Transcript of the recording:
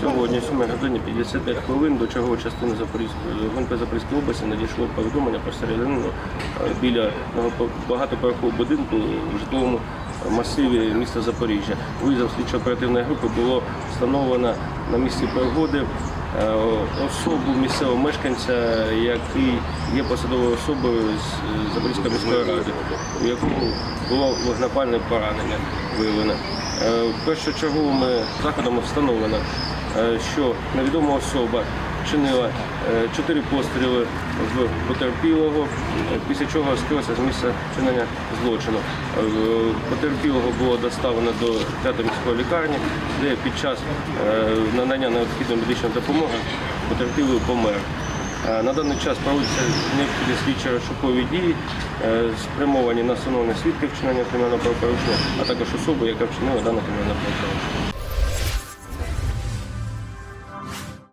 Сьогодні, 7 годині 55 хвилин до чергової частини Запорізької ГНП Запорізької області надійшло повідомлення про стрілянину е, біля багатоповерхового будинку в житловому масиві міста Запоріжжя. Виїздом слідчо-оперативної групи було встановлено на місці пригоди е, особу місцевого мешканця, який є посадовою особою з Запорізької міської ради, у якому було вогнепальне поранення виявлено. Е, Першочерговими заходами встановлено, е, що невідома особа чинила е, чотири постріли в потерпілого, після чого скрилася з місця чинення злочину. Потерпілого було доставлено до п'ятої міської лікарні, де під час надання необхідної медичної допомоги потерпілий помер. Е, На даний час проводяться необхідні слідчі розшукові дії, е, спрямовані на встановлення свідків вчинення кримінального правопорушення, а також особи, яка вчинила дане кримінальне правопорушення.